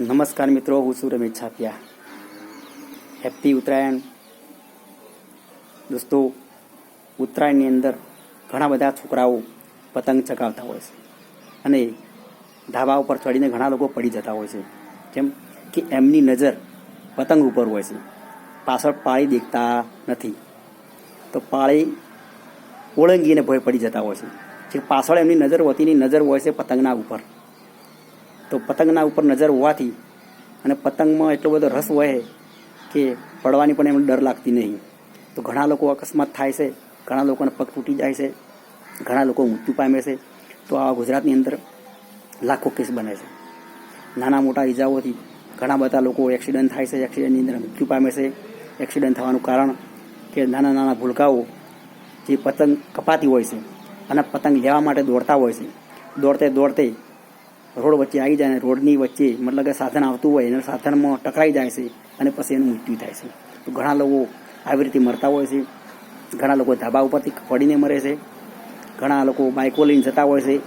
નમસ્કાર મિત્રો, હું છું છાપિયા. હેપી ઉત્તરાયણ. દોસ્તો, ઉત્તરાયણની અંદર ઘણા બધા છોકરાઓ પતંગ ચગાવતા હોય છે અને ધાબા ઉપર ચડીને ઘણા લોકો પડી જતા હોય છે. કેમ કે એમની નજર પતંગ ઉપર હોય છે. પાછળ પાળી દેખતા નથી. તો પાળી ઓળંગીને ભય પડી જતા હોય છે. કે પાછળ એમની નજર હોતીની નજર હોય છે પતંગના ઉપર. તો પતંગના ઉપર નજર હોવાથી અને પતંગમાં એટલો બધો રસ હોય કે પડવાની પણ એમને ડર લાગતી નહીં. તો ઘણા લોકો અકસ્માત થાય છે, ઘણા લોકોને પગ તૂટી જાય છે, ઘણા લોકો મૃત્યુ પામે છે. તો આવા ગુજરાતની અંદર લાખો કેસ બને છે. નાના મોટા ઈજાઓથી ઘણા બધા લોકો એક્સિડન્ટ થાય છે, એક્સિડન્ટની અંદર મૃત્યુ પામે છે. એક્સિડન્ટ થવાનું કારણ કે નાના નાના ભૂલકાઓ જે પતંગ કપાતી હોય છે અને પતંગ લેવા માટે દોડતા હોય છે. દોડતે દોડતે રોડ વચ્ચે આવી જાય ને રોડની વચ્ચે મતલબ કે સાધન આવતું હોય અને સાધનમાં ટકરાઈ જાય છે અને પછી એનું મૃત્યુ થાય છે. તો ઘણા લોકો આવી રીતે મરતા હોય છે. ઘણા લોકો ધાબા ઉપરથી પડીને મરે છે. ઘણા લોકો બાઇકો લઈને જતા હોય છે.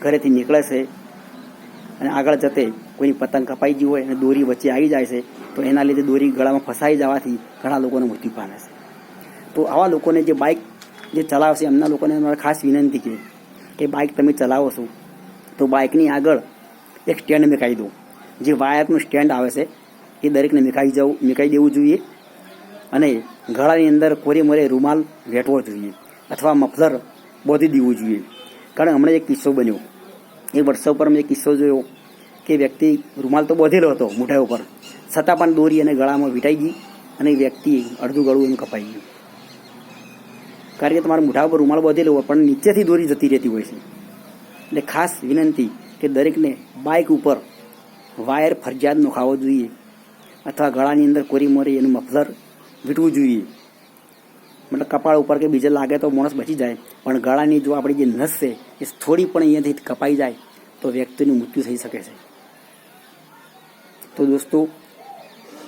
ઘરેથી નીકળે છે. અને આગળ જતે કોઈની પતંગ કપાઈ ગઈ હોય અને દોરી વચ્ચે આવી જાય છે, તો એના લીધે દોરી ગળામાં ફસાઈ જવાથી ઘણા લોકોને મૃત્યુ પામે છે. તો આવા લોકોને જે બાઇક જે ચલાવશે એમના લોકોને મારે ખાસ વિનંતી છે કે બાઇક તમે ચલાવો છો. તો બાઇકની આગળ એક સ્ટેન્ડ મેકાઈ દો જે વાયરનું સ્ટેન્ડ આવે છે, એ દરેકને મેકાઈ જવું મેકાઈ દેવું જોઈએ અને ગળાની અંદર કોરી મોરે રૂમાલ વેટવો જોઈએ અથવા મફલર બોધી દેવું જોઈએ. કારણ હમણાં એક કિસ્સો બન્યો. એ વર્ષો પર મેં એક કિસ્સો જોયો કે વ્યક્તિ રૂમાલ તો બોધેલો હતો મોઢા ઉપર. છતાં પણ દોરી અને ગળામાં વીંટાઈ ગઈ અને વ્યક્તિ અડધું ગળું એનું કપાઈ ગયું. કારણ કે તમારા મોઢા ઉપર રૂમાલ બોધેલો હોય પણ નીચેથી દોરી જતી રહેતી હોય છે. એટલે ખાસ વિનંતી કે દરેકને બાઇક ઉપર વાયર ફરજિયાત ખાવો જોઈએ અથવા ગળાની અંદર કોરી મોરી એનું મફલર વીટવું જોઈએ. મતલબ કપાળ ઉપર કે બીજે લાગે તો માણસ બચી જાય. પણ ગળાની જો આપણી જે નસ છે, એ થોડી પણ અહીંયાથી કપાઈ જાય, તો વ્યક્તિનું મૃત્યુ થઈ શકે છે. તો દોસ્તો,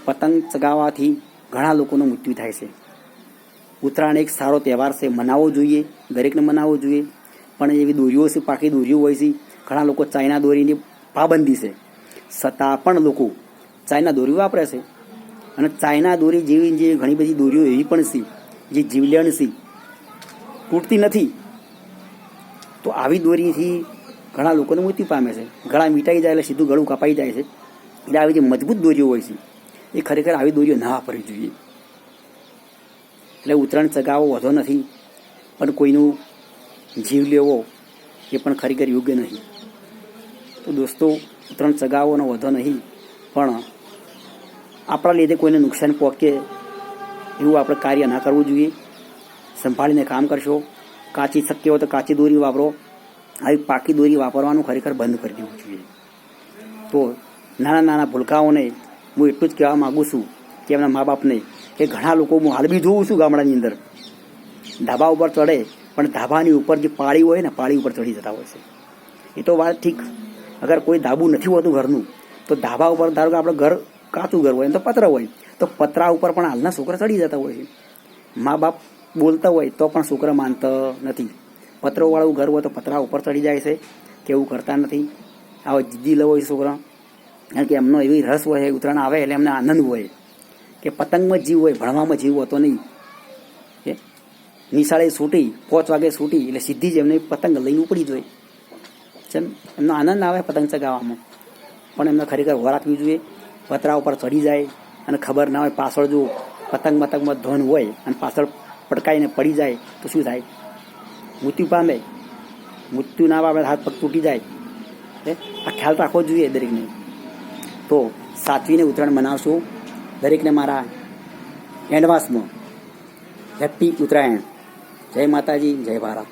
પતંગ ચગાવવાથી ઘણા લોકોનું મૃત્યુ થાય છે. ઉત્તરાયણ એક સારો તહેવાર છે, મનાવવો જોઈએ, દરેકને મનાવવો જોઈએ. પણ એવી દોરીઓ છે, પાકી દોરીઓ હોય છે. ઘણા લોકો ચાઇના દોરીની પાબંદી છે. છતાં પણ લોકો ચાઇના દોરી વાપરે છે. અને ચાઇના દોરી જેવી જે ઘણી બધી દોરીઓ એવી પણ છે, જે જીવલેણ છે, તૂટતી નથી. તો આવી દોરીથી ઘણા લોકોને મૃત્યુ પામે છે. ગળા મીટાઈ જાય એટલે સીધું ગળું કપાઈ જાય છે. એટલે આવી જે મજબૂત દોરીઓ હોય છે, એ ખરેખર આવી દોરીઓ ના વાપરવી જોઈએ. એટલે ઉત્તરાયણ ચગાવો વધો નથી. પણ કોઈનું જીવ લેવો એ પણ ખરેખર યોગ્ય નહીં. તો દોસ્તો, ત્રણ ચગાવવાનો વધો નહીં, પણ આપણા લીધે કોઈને નુકસાન પહોંચે એવું આપણે કાર્ય ના કરવું જોઈએ. સંભાળીને કામ કરશો. કાચી શક્ય હોય તો કાચી દોરી વાપરો. આવી પાકી દોરી વાપરવાનું ખરેખર બંધ કરી દેવું જોઈએ. તો નાના નાના ભૂલકાઓને હું એટલું જ કહેવા માગું છું કે એમના મા બાપને કે ઘણા લોકો હું હાલ બી જોઉં છું ગામડાની અંદર. ધાબા ઉપર ચડે પણ ધાબાની ઉપર જે પાળી હોય ને, પાળી ઉપર ચડી જતા હોય છે. એ તો વાત ઠીક. અગર કોઈ ધાબુ નથી હોતું ઘરનું, તો ધાબા ઉપર ધારો કે આપણે ઘર કાચું ઘર હોય તો પતરા હોય, તો પતરા ઉપર પણ હાલના છોકરા ચડી જતા હોય છે. મા બાપ બોલતા હોય તો પણ છોકરા માનતા નથી. પતરોવાળું ઘર હોય તો પતરા ઉપર ચડી જાય છે, કે એવું કરતા નથી. આવા જીદ્દી લવો હોય છોકરા. કારણ કે એમનો એવી રસ હોય ઉત્તરાયણ આવે એટલે એમને આનંદ હોય. કે પતંગમાં જીવ હોય, ભણવામાં જીવ હોતો નહીં. નિશાળે છૂટી, પાંચ વાગે છૂટી એટલે સીધી જ એમને પતંગ લઈને ઉપડી જોઈએ જેમ એમનો આનંદ આવે પતંગ ચગાવવામાં. પણ એમને ખરેખર વર આપવી જોઈએ. પતરા ઉપર ચડી જાય અને ખબર ના હોય પાછળ જો પતંગ મતંગમાં ધન હોય અને પાછળ પટકાઈને પડી જાય તો શું થાય? મૃત્યુ પામે. મૃત્યુ ના પામે હાથ પગ તૂટી જાય. એ આ ખ્યાલ રાખવો જોઈએ દરેકને. તો સાચવીને ઉત્તરાયણ મનાવશું. દરેકને મારા એડવાન્સમાં. હેપી ઉત્તરાયણ જય માતાજી જય ભારત.